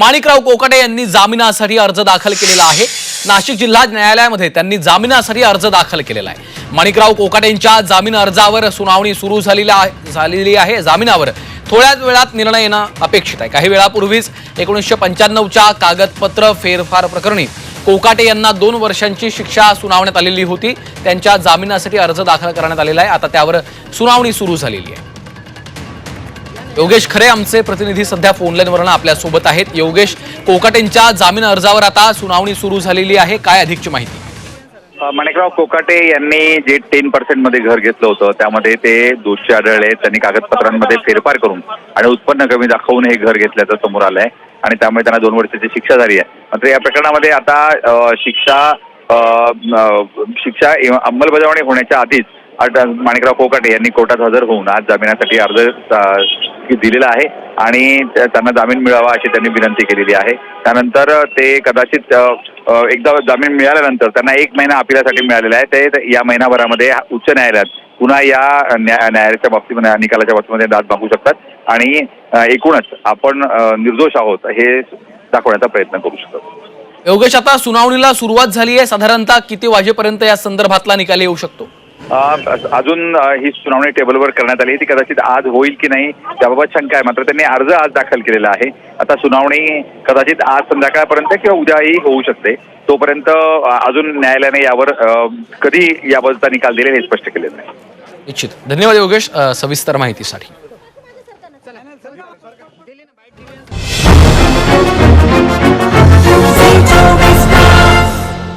माणिकराव कोकाटे यांनी जामिनासाठी अर्ज दाखल केलेला आहे. नाशिक जिल्हा न्यायालयामध्ये त्यांनी जामिनासाठी अर्ज दाखल केलेला आहे. माणिकराव कोकाटेंच्या जामीन अर्जावर सुनावणी सुरू झालेली आहे झालेली आहे. जामिनावर थोड्याच वेळात निर्णय येणं अपेक्षित आहे. काही वेळापूर्वीच एकोणीसशे पंच्याण्णवच्या कागदपत्र फेरफार प्रकरणी कोकाटे यांना दोन वर्षांची शिक्षा सुनावण्यात आलेली होती. त्यांच्या जामिनासाठी अर्ज दाखल करण्यात आलेला आहे. आता त्यावर सुनावणी सुरू झालेली आहे. योगेश खरे आमचे प्रतिनिधी सध्या फोनलाईनवरून आपल्यासोबत आहेत. योगेश कोकाटेंच्या जामीन अर्जावर आता सुनावणी सुरू झालेली आहे. काय अधिकची माहिती? माणिकराव कोकाटे यांनी जे टेन पर्सेंटमध्ये घर घेतलं होतं त्यामध्ये ते दोषी आढळले त्यांनी कागदपत्रांमध्ये फेरफार करून आणि उत्पन्न कमी दाखवून हे घर घेतल्याचं समोर आलंय आणि त्यामुळे त्यांना दोन वर्षाची शिक्षा झाली आहे. मात्र या प्रकरणामध्ये आता अ, शिक्षा अ, अ, शिक्षा अंमलबजावणी होण्याच्या आधीच माणिकराव कोकाटे यांनी कोर्टात हजर होऊन आज जामिनासाठी अर्ज अ, दिलेला आहे आणि त्यांना जामीन मिळावा अशी त्यांनी विनंती केलेली आहे. त्यानंतर ते कदाचित एकदा जामीन मिळाल्यानंतर त्यांना एक महिना अपिलासाठी मिळालेला आहे. ते या महिनाभरामध्ये उच्च न्यायालयात पुन्हा या न्या- न्यायालयाच्या बाबतीमध्ये निकालाच्या बाबतीमध्ये दाद मागू शकतात आणि एकूणच आपण निर्दोष आहोत हे दाखवण्याचा प्रयत्न करू शकतो. योगेश आता सुनावणीला सुरुवात झाली आहे. साधारणतः किती वाजेपर्यंत या संदर्भातला निकाल येऊ शकतो? अजून ही सुनावणी टेबलवर करण्यात आली ती कदाचित आज होईल की नाही त्याबाबत शंका आहे. मात्र त्यांनी अर्ज आज दाखल केलेला आहे. आता सुनावणी कदाचित आज संध्याकाळपर्यंत किंवा उद्याही होऊ शकते. तोपर्यंत अजून न्यायालयाने यावर कधी याबाबतचा निकाल दिलेला हे स्पष्ट केलेलं नाही. निश्चित. धन्यवाद योगेश सविस्तर माहितीसाठी.